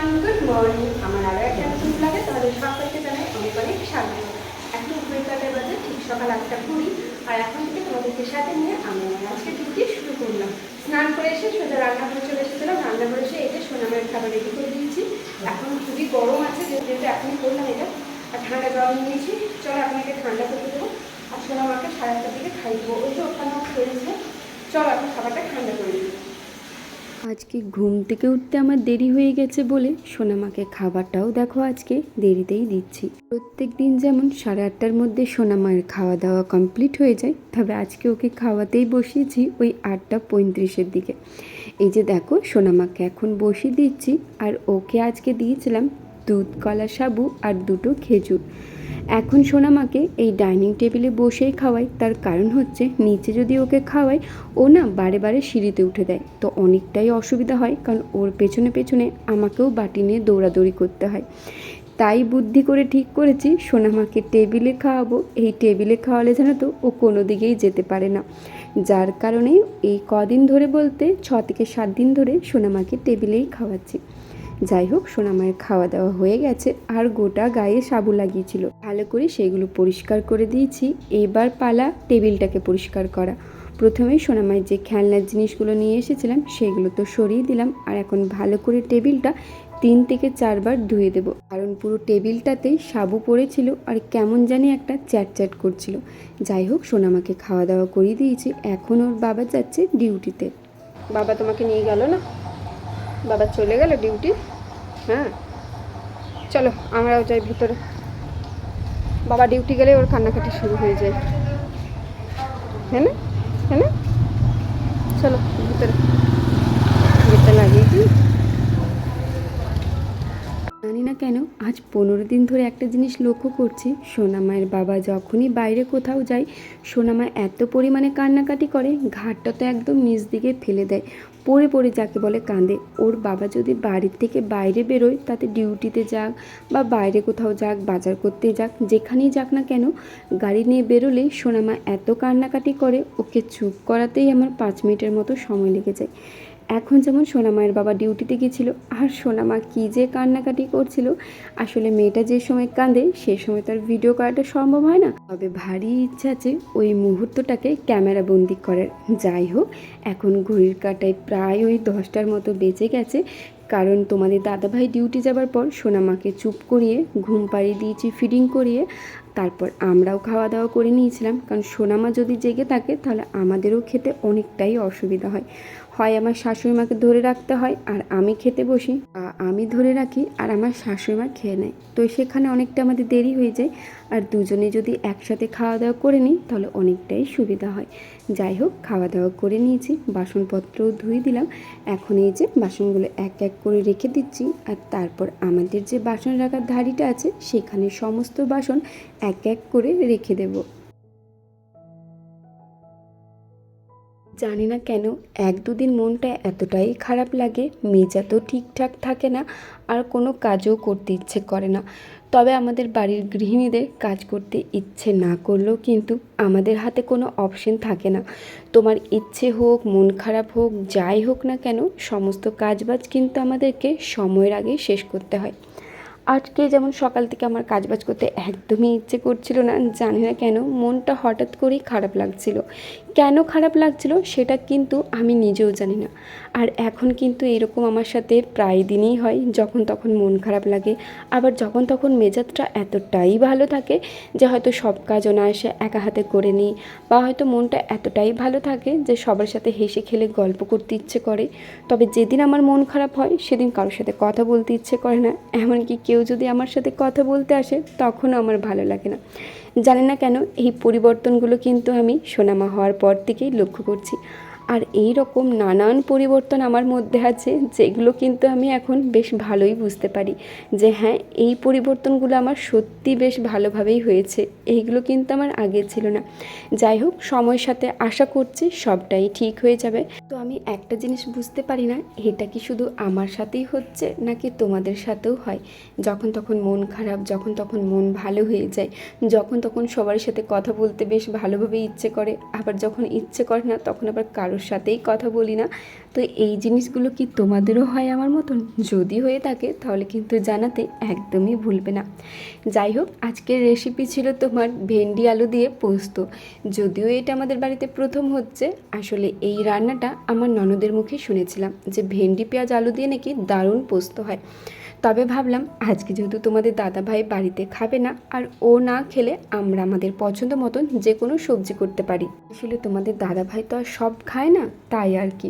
Everyone good morning আমার আরও একটা নতুন ব্লগে তোমাদের সকলকে জানাই অনেক অনেক স্বাগত। এখন ঘুরে বাজে, ঠিক সকাল আটটা কুড়ি। আর এখন থেকে তোমাদেরকে সাথে নিয়ে আমি আজকে ডিউটি শুরু করলাম। স্নান করে এসে সোজা রান্নাঘরে চলে এসেছিলাম রান্না করে এসে যে সোনামের খাবার রেডি করে দিয়েছি। এখন খুবই গরম আছে, যেহেতু এখনই করলাম এটা। আর ঠান্ডা জল নিয়েছি। চলো আপনাকে ঠান্ডা করতে দেবো। আর সোনামাকে সাড়ে আটটার দিকে খাই দেবো। ওই যে ওখানে করেছে চলো এখন খাবারটা ঠান্ডা করে দিই আজকে ঘুম থেকে উঠতে আমার দেরি হয়ে গেছে বলে সোনামাকে খাবারটাও দেখো আজকে দেরিতেই দিচ্ছি। প্রত্যেক দিন যেমন সাড়ে আটটার মধ্যে সোনামায়ের খাওয়া দাওয়া কমপ্লিট হয়ে যায়, তবে আজকে ওকে খাওয়াতেই বসিয়েছি ওই আটটা পঁয়ত্রিশের দিকে। এই যে দেখো, সোনামাকে এখন বসিয়ে দিচ্ছি আর ওকে আজকে দিয়েছিলাম দুধ, কলা, সাবু আর দুটো খেজুর। এখন সোনামাকে এই ডাইনিং টেবিলে বসেই খাওয়াই। তার কারণ হচ্ছে, নিচে যদি ওকে খাওয়াই, ও না বারে বারে সিঁড়িতে উঠে দেয়। তো অনেকটাই অসুবিধা হয়, কারণ ওর পেছনে পেছনে আমাকেও বাটি নিয়ে দৌড়াদৌড়ি করতে হয়। তাই বুদ্ধি করে ঠিক করেছি, সোনামাকে টেবিলে খাওয়াবো। এই টেবিলে খাওয়ালে যেন তো ও কোনো দিকেই যেতে পারে না। যার কারণে এই কদিন ধরে বলতে ছ থেকে সাত দিন ধরে সোনামাকে টেবিলেই খাওয়াচ্ছি। যাই হোক, সোনামায়ের খাওয়া দাওয়া হয়ে গেছে আর গোটা গায়ে সাবু লাগিয়েছিল। ভালো করে সেগুলো পরিষ্কার করে দিয়েছি। এবার পালা টেবিলটাকে পরিষ্কার করা। প্রথমেই সোনামায়ের যে খেলনার জিনিসগুলো নিয়ে এসেছিলাম, সেগুলো তো সরিয়ে দিলাম আর এখন ভালো করে টেবিলটা তিন থেকে চারবার ধুয়ে দেবো। কারণ পুরো টেবিলটাতেই সাবু পড়েছিল আর কেমন জানি একটা চ্যাট চ্যাট করছিল। যাই হোক, সোনামাকে খাওয়া দাওয়া করিয়ে দিয়েছি। এখন ওর বাবা যাচ্ছে ডিউটিতে। বাবা তোমাকে নিয়ে গেল না? বাবা চলে গেল ডিউটি? হ্যাঁ। চলো, আমরাও যাই ভিতরে। বাবা ডিউটি গেলে ওর কান্নাকাটি শুরু হয়ে যায়। হ্যাঁ না? হ্যাঁ না? চলো, ভিতরে। গেটটা লাগিয়ে দিই। জানি না কেন, আজ পনেরো দিন ধরে একটা জিনিস লক্ষ্য করছি। সোনামায়ের বাবা যখনই বাইরে কোথাও যায়, সোনামা এত পরিমাণে কান্নাকাটি করে, ঘাটটা তো একদম নিচ দিকে ফেলে দেয়। পড়ে পড়ে যাকে বলে কাঁদে। ওর বাবা যদি বাড়ির থেকে বাইরে বেরোয়, তাতে ডিউটিতে যাক বা বাইরে কোথাও যাক, বাজার করতে যাক, যেখানেই যাক না কেন, গাড়ি নিয়ে বেরোলেই সোনামা এত কান্নাকাটি করে, ওকে চুপ করাতেই আমার পাঁচ মিনিটের মতো সময় লেগে যায়। এখন যেমন সোনামায়ের বাবা ডিউটিতে গেছিল আর সোনামা কী যে কান্নাকাটি করছিল, আসলে মেয়েটা যে সময় কাঁদে, সে সময় তার ভিডিও করাটা সম্ভব হয় না। তবে ভারী ইচ্ছা আছে ওই মুহূর্তটাকে ক্যামেরা বন্দি করার। যাই হোক, এখন ঘড়ির কাটায় প্রায় ওই দশটার মতো বেঁচে গেছে, কারণ তোমাদের দাদাভাই ডিউটি যাবার পর সোনামাকে চুপ করিয়ে, ঘুম পাড়িয়ে দিয়েছি ফিডিং করিয়ে, তারপর আমরাও খাওয়া দাওয়া করে নিয়েছিলাম। কারণ সোনামা যদি জেগে থাকে, তাহলে আমাদেরও খেতে অনেকটাই অসুবিধা হয়। হয় আমার শাশুড়ি মাকে ধরে রাখতে হয় আর আমি খেতে বসি। আমি ধরে রাখি আর আমার শাশুড়ি মা খেয়ে নেয়। তো সেখানে অনেকটা আমাদের দেরি হয়ে যায় আর দুজনে যদি একসাথে খাওয়া দাওয়া করে নিই তাহলে অনেকটাই সুবিধা হয়। যাই হোক খাওয়া দাওয়া করে নিয়েছি, বাসনপত্রও ধুয়ে দিলাম। এখন এই যে বাসনগুলো এক এক করে রেখে দিচ্ছি আর তারপর আমাদের যে বাসন রাখার ধাড়িটা আছে সেখানে সমস্ত বাসন এক এক করে রেখে দেবো। জানি না কেন, এক দুদিন মনটা এতটাই খারাপ লাগে মেজা তো ঠিকঠাক থাকে না, আর কোনো কাজও করতে ইচ্ছে করে না। তবে আমাদের বাড়ির গৃহিণীদের কাজ করতে ইচ্ছে না করলেও কিন্তু আমাদের হাতে কোনো অপশন থাকে না। তোমার ইচ্ছে হোক, মন খারাপ হোক, যাই হোক না কেন, সমস্ত কাজবাজ কিন্তু আমাদেরকে সময়ের আগে শেষ করতে হয়। আজকে যেমন সকাল থেকে আমার কাজবাজ করতে একদমই ইচ্ছে করছিল না, জানি না কেন, মনটা হঠাৎ করেই খারাপ লাগছিল। কেন খারাপ লাগছিল সেটা কিন্তু আমি নিজেও জানি না। আর এখন কিন্তু এরকম আমার সাথে প্রায় দিনই হয়, যখন তখন মন খারাপ লাগে, আবার যখন তখন মেজাজটা এতটাই ভালো থাকে যে হয়তো সব কাজ অনায়াসে একা হাতে করে নিই, বা হয়তো মনটা এতটাই ভালো থাকে যে সবার সাথে হেসে খেলে গল্প করতে ইচ্ছে করে। তবে যেদিন আমার মন খারাপ হয়, সেদিন কারোর সাথে কথা বলতে ইচ্ছে করে না, এমনকি কেউ যদি আমার সাথে কথা বলতে আসে, তখনও আমার ভালো লাগে না। জানি না কেন, এই পরিবর্তনগুলো কিন্তু আমি সোনামা হওয়ার পর থেকেই লক্ষ্য করছি। আর এই রকম নানান পরিবর্তন আমার মধ্যে আছে, যেগুলো কিন্তু আমি এখন বেশ ভালোই বুঝতে পারি যে হ্যাঁ এই পরিবর্তনগুলো আমার সত্যি বেশ ভালোভাবেই হয়েছে, এইগুলো কিন্তু আমার আগে ছিল না। যাই হোক, সময়ের সাথে আশা করছি সবটাই ঠিক হয়ে যাবে। তো আমি একটা জিনিস বুঝতে পারি না, এটা কি শুধু আমার সাথেই হচ্ছে নাকি তোমাদের সাথেও হয়? যখন তখন মন খারাপ, যখন তখন মন ভালো হয়ে যায়, যখন তখন সবার সাথে কথা বলতে বেশ ভালোভাবে ইচ্ছে করে, আবার যখন ইচ্ছে করে না, তখন আবার কারোর সাথেই কথা বলি না। তো এই জিনিসগুলো কি তোমাদেরও হয় আমার মতন? যদি হয়ে থাকে, তাহলে কিন্তু জানাতে একদমই ভুলবে না। যাই হোক, আজকের রেসিপি ছিল তোমার ভেন্ডি আলু দিয়ে পোস্ত। যদিও এটা আমাদের বাড়িতে প্রথম হচ্ছে, আসলে এই রান্নাটা আমার ননদের মুখে শুনেছিলাম যে ভেন্ডি পেঁয়াজ আলু দিয়ে নাকি দারুণ পোস্ত হয়। তবে ভাবলাম, আজকে যেহেতু তোমাদের দাদা ভাই বাড়িতে খাবে না, আর ও না খেলে আমরা আমাদের পছন্দ মতন যে কোনো সবজি করতে পারি। আসলে তোমাদের দাদা ভাই তো আর সব খায় না, তাই আর কি।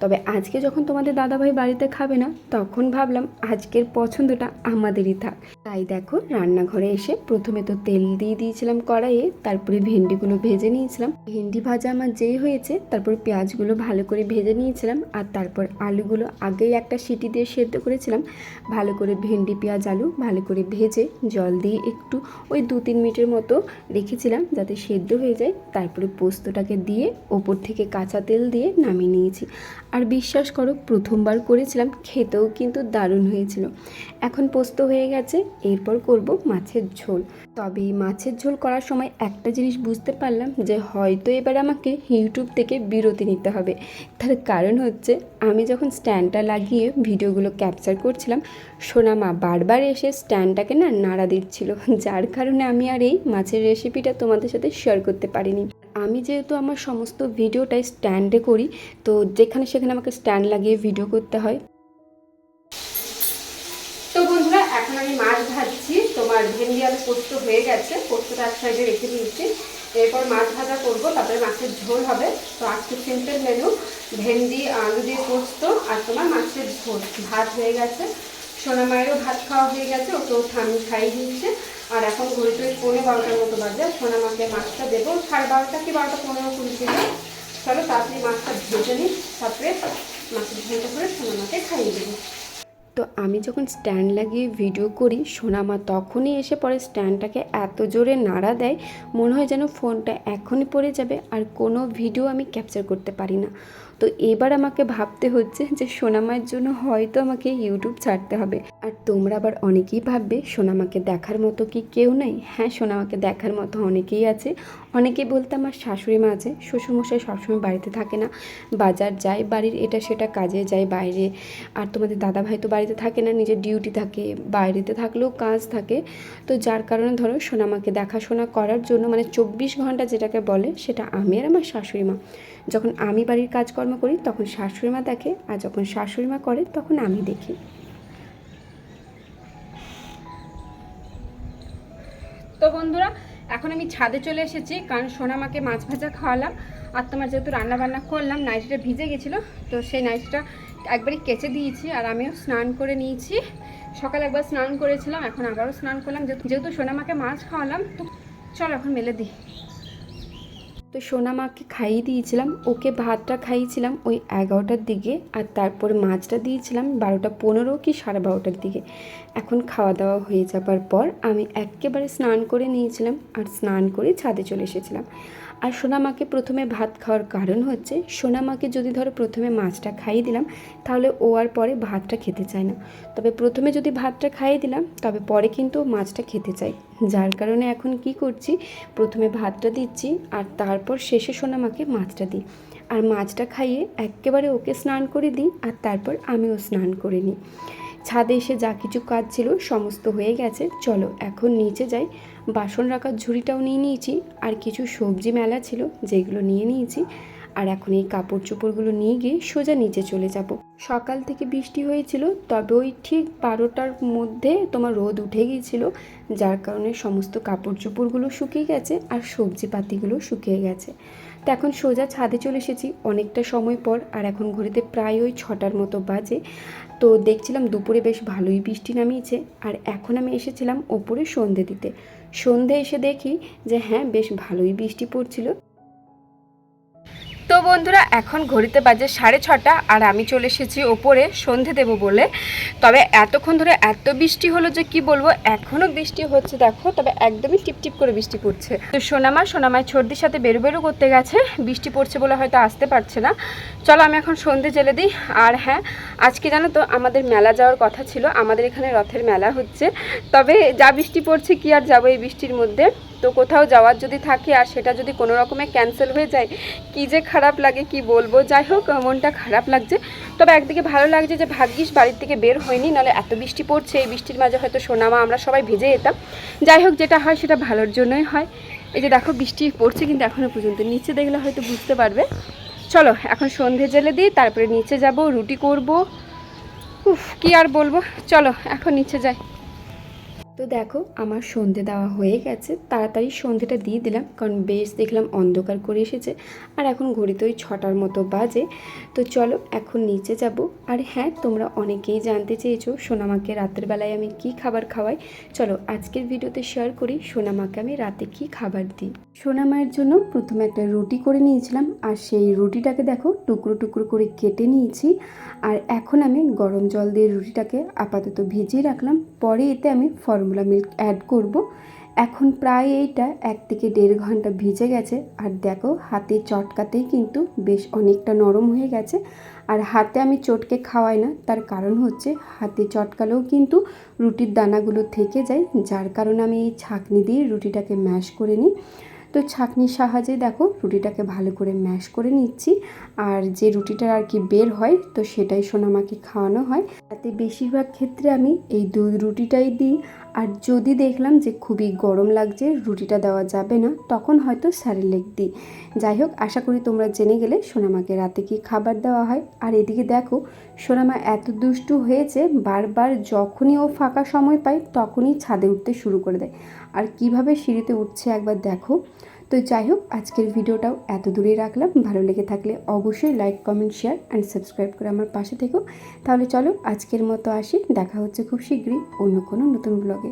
তবে আজকে যখন তোমাদের দাদা ভাই বাড়িতে খাবে না, তখন ভাবলাম আজকের পছন্দটা আমাদেরই থাক। তাই দেখো, রান্নাঘরে এসে প্রথমে তো তেল দিয়ে দিয়েছিলাম কড়াইয়ে, তারপরে ভেন্ডিগুলো ভেজে নিয়েছিলাম। ভেন্ডি ভাজা আমার যেই হয়েছে, তারপর পেঁয়াজগুলো ভালো করে ভেজে নিয়েছিলাম, আর তারপর আলুগুলো আগেই একটা সিটি দিয়ে সেদ্ধ করেছিলাম। ভালো করে ভেন্ডি, পেঁয়াজ, আলু ভালো করে ভেজে জল দিয়ে একটু ওই দু তিন মিনিটের মতো রেখেছিলাম যাতে সেদ্ধ হয়ে যায়। তারপরে পোস্তটাকে দিয়ে ওপর থেকে কাঁচা তেল দিয়ে নামিয়ে নিয়েছি। আর বিশ্বাস করো, প্রথমবার করেছিলাম, খেতেও কিন্তু দারুণ হয়েছিল। এখন পোস্ত হয়ে গেছে, এরপর করব মাছের ঝোল। তবে মাছের ঝোল করার সময় একটা জিনিস বুঝতে পারলাম যে হয়তো এবার আমাকে ইউটিউব থেকে বিরতি নিতে হবে। তার কারণ হচ্ছে, আমি যখন স্ট্যান্ডটা লাগিয়ে ভিডিওগুলো ক্যাপচার করছিলাম সোনামা বারবার এসে স্ট্যান্ডটাকে না নাড়া দিচ্ছিল, যার কারণে আমি আর এই মাছের রেসিপিটা তোমাদের সাথে শেয়ার করতে পারিনি। আমি যেহেতু আমার সমস্ত ভিডিওটাই স্ট্যান্ডে করি, তো যেখানে সেখানে আমাকে স্ট্যান্ড লাগিয়ে ভিডিও করতে হয়। তো বন্ধুরা, এখন আমি মাছ ভাজছি। তোমার ভেন্ডি আলু পোস্ত হয়ে গেছে, পোস্তটা এক সাইডে রেখে দিয়েছি। এরপর মাছ ভাজা করব, তারপরে মাছের ঝোল হবে। তো আজকে সিম্পল মেনু ভেন্ডি, আলু দিয়ে পোস্ত আর তোমার মাছের ঝোল। ভাত হয়ে গেছে। সোনা মায়েরও ভাত খাওয়া হয়ে গেছে, ওকেও ঠান্ডা খাইয়ে দিচ্ছে আর এখন ঘড়িতে পনেরো বারোটার মতো বাজে। সোনা মাকে মাছটা দেবো। সাড়ে বারোটা কি বারোটা পনেরো কুড়ি থেকে? চলো তাড়াতাড়ি মাছটা ভেজে নিই, তারপরে মাছের ঝোলটা করে সোনা মাকে খাইয়ে দেবো। তো আমি যখন স্ট্যান্ড লাগিয়ে ভিডিও করি, সোনামা তখনই এসে পরে স্ট্যান্ডটাকে এত জোরে নাড়া দেয়, মনে হয় যেন ফোনটা এখনই পড়ে যাবে, আর কোনো ভিডিও আমি ক্যাপচার করতে পারি না। তো এবার আমাকে ভাবতে হচ্ছে যে সোনামার জন্য হয়তো আমাকে ইউটিউব ছাড়তে হবে। আর তোমরা আবার অনেকেই ভাববে, সোনামাকে দেখার মতো কি কেউ নেই? হ্যাঁ সোনামাকে দেখার মতো অনেকেই আছে। অনেকেই বলতে আমার শাশুড়ি মা আছে, শ্বশুরমশাই সবসময় বাড়িতে থাকে না। বাজার যায়, বাড়ির এটা সেটা, কাজে যায়, বাইরে। আর তোমাদের দাদা ভাই তো বাড়িতে থাকে না, নিজের ডিউটি থাকে, বাইরেতে থাকলেও কাজ থাকে। তো যার কারণে ধরো, সোনামাকে দেখাশোনা করার জন্য মানে চব্বিশ ঘণ্টা যেটাকে বলে, সেটা আমি আর আমার শাশুড়ি মা। যখন আমি বাড়ির কাজকর্ম করি, তখন শাশুড়ি মা দেখে, আর যখন শাশুড়ি মা করে, তখন আমি দেখি। তো বন্ধুরা, এখন আমি ছাদে চলে এসেছি, কারণ সোনামাকে মাছ ভাজা খাওয়ালাম, আর তোমার যেহেতু রান্না বান্না করলাম, নাইটিটা ভিজে গেছিল, তো সেই নাইটিটা একবারই কেচে দিয়েছি, আর আমিও স্নান করে নিয়েছি। সকালে একবার স্নান করেছিলাম, এখন আবারও স্নান করলাম, যেহেতু যেহেতু সোনামাকে মাছ খাওয়ালাম, তো চল এখন মেলে দিই। তো সোনা মাকে খাইয়ে দিয়েছিলাম, ওকে ভাতটা খাইয়েছিলাম ওই এগারোটার দিকে আর তারপর মাছটা দিয়েছিলাম বারোটা পনেরো কি সাড়ে বারোটার দিকে। এখন খাওয়া দাওয়া হয়ে যাবার পর আমি একেবারে স্নান করে নিয়েছিলাম আর স্নান করে ছাদে চলে এসেছিলাম। আর সোনামাকে প্রথমে ভাত খাওয়ার কারণ হচ্ছে, সোনামাকে যদি ধরো প্রথমে মাছটা খাইয়ে দিলাম, তাহলে ও আর পরে ভাতটা খেতে চায় না। তবে প্রথমে যদি ভাতটা খাইয়ে দিলাম, তবে পরে কিন্তু মাছটা খেতে চাই যার কারণে এখন কি করছি, প্রথমে ভাতটা দিচ্ছি আর তারপর শেষে সোনামাকে মাছটা দিই। আর মাছটা খাইয়ে একেবারে ওকে স্নান করে দিই আর তারপর আমিও স্নান করে নিই। ছাদে এসে যা কিছু কাজ ছিল সমস্ত হয়ে গেছে। চলো, এখন নিচে যাই। বাসন রাখার ঝুড়িটাও নিয়ে নিয়েছি। আর কিছু সবজি মেলা ছিল, যেগুলো নিয়ে নিয়েছি। আর এখন এই কাপড় চোপড়গুলো নিয়ে গিয়ে সোজা নিচে চলে যাব। সকাল থেকে বৃষ্টি হয়েছিল, তবে ওই ঠিক বারোটার মধ্যে তোমার রোদ উঠে গিয়েছিল, যার কারণে সমস্ত কাপড় চোপড়গুলো শুকিয়ে গেছে আর সবজি পাতিগুলো শুকিয়ে গেছে। তো এখন সোজা ছাদে চলে এসেছি। অনেকটা সময় পর, আর এখন ঘড়িতে প্রায় ওই ছটার মতো বাজে। তো দেখছিলাম দুপুরে বেশ ভালোই বৃষ্টি নামিয়েছে, আর এখন আমি এসেছিলাম ওপরে সন্ধে দিতে। সন্ধে এসে দেখি যে হ্যাঁ বেশ ভালোই বৃষ্টি পড়ছিল। তো বন্ধুরা, এখন ঘড়িতে বাজে সাড়ে ছটা আর আমি চলে এসেছি ওপরে, সন্ধে দেবো বলে। তবে এতক্ষণ ধরে এত বৃষ্টি হলো যে কি বলব এখনও বৃষ্টি হচ্ছে দেখো, তবে একদমই টিপটিপ করে বৃষ্টি পড়ছে। তো সোনামা সোনামায় ছর্দির সাথে বেরো বেরো করতে গেছে, বৃষ্টি পড়ছে বলে হয়তো আসতে পারছে না। চলো আমি এখন সন্ধে জেলে দিই। আর হ্যাঁ আজকে জানো তো, আমাদের মেলা যাওয়ার কথা ছিল, আমাদের এখানে রথের মেলা হচ্ছে। তবে যা বৃষ্টি পড়ছে, কি আর যাব এই বৃষ্টির মধ্যে? তো কোথাও যাওয়ার যদি থাকে আর সেটা যদি কোনো রকমে ক্যান্সেল হয়ে যায়, কি যে খারাপ লাগে কি বলব? যাই হোক, মনটা খারাপ লাগছে। তবে একদিকে ভালো লাগছে যে ভাগ্যিস বাড়ির থেকে বের হয়নি, নাহলে এত বৃষ্টি পড়ছে, এই বৃষ্টির মাঝে হয়তো সোনামা আমরা সবাই ভিজে যেতাম। যাই হোক, যেটা হয় সেটা ভালোর জন্যই হয়। এই যে দেখো, বৃষ্টি পড়ছে কিন্তু এখনও পর্যন্ত। নিচে দেখলে হয়তো বুঝতে পারবে। চলো, এখন সন্ধে জেলে দিই, তারপরে নিচে যাব, রুটি করব। উফ, কি আর বলব? চলো, এখন নিচে যাই। তো দেখো, আমার সন্ধে দেওয়া হয়ে গেছে। তাড়াতাড়ি সন্ধেটা দিয়ে দিলাম, কারণ বেশ দেখলাম অন্ধকার করে এসেছে। আর এখন ঘড়িতে ওই ছটার মতো বাজে। তো চলো, এখন নিচে যাব। আর হ্যাঁ তোমরা অনেকেই জানতে চেয়েছো সোনামাকে রাতের বেলায় আমি কি খাবার খাওয়াই। চলো, আজকের ভিডিওতে শেয়ার করি সোনামাকে আমি রাতে কি খাবার দিই। সোনামায়ের জন্য প্রথমে একটা রুটি করে নিয়েছিলাম। আর সেই রুটিটাকে দেখো, টুকরো টুকরো করে কেটে নিয়েছি। আর এখন আমি গরম জল দিয়ে রুটিটাকে আপাতত ভিজিয়ে রাখলাম। পরে এতে আমি ফর্মুলা মিল্ক অ্যাড করব। এখন প্রায় এইটা এক থেকে দেড় ঘণ্টা ভিজে গেছে। আর দেখো, হাতে চটকাতেই কিন্তু বেশ অনেকটা নরম হয়ে গেছে। আর হাতে আমি চটকে খাওয়াই না, তার কারণ হচ্ছে হাতে চটকালেও কিন্তু রুটির দানাগুলো থেকে যায়। যার কারণে আমি এই ছাঁকনি দিয়ে রুটিটাকে ম্যাশ করে নিই। তো ছাঁকনির সাহায্যে দেখো, রুটিটাকে ভালো করে ম্যাশ করে নিচ্ছি। আর যে রুটিটা আর কি বের হয়, তো সেটাই সোনামাকে খাওয়ানো হয়। তাতে বেশিরভাগ ক্ষেত্রে আমি এই দুধ রুটিটাই দিই। আর যদি দেখলাম যে খুবই গরম লাগছে, রুটিটা দেওয়া যাবে না, তখন হয়তো স্যারেলেক দিই। যাই হোক, আশা করি তোমরা জেনে গেলে সোনামাকে রাতে কি খাবার দেওয়া হয়। আর এদিকে দেখো, সোনামা এত দুষ্টু হয়েছে, বারবার যখনই ও ফাঁকা সময় পায়, তখনই ছাদে উঠতে শুরু করে দেয়। আর কীভাবে সিঁড়িতে উঠছে একবার দেখো তো যাই হোক, আজকের ভিডিওটাও এত দূরেই রাখলাম। ভালো লেগে থাকলে অবশ্যই like comment share and subscribe করে আমার পাশে থেকো। তাহলে চলো আজকের মতো আসি। দেখা হচ্ছে খুব শীঘ্রই অন্য কোনো নতুন ব্লগে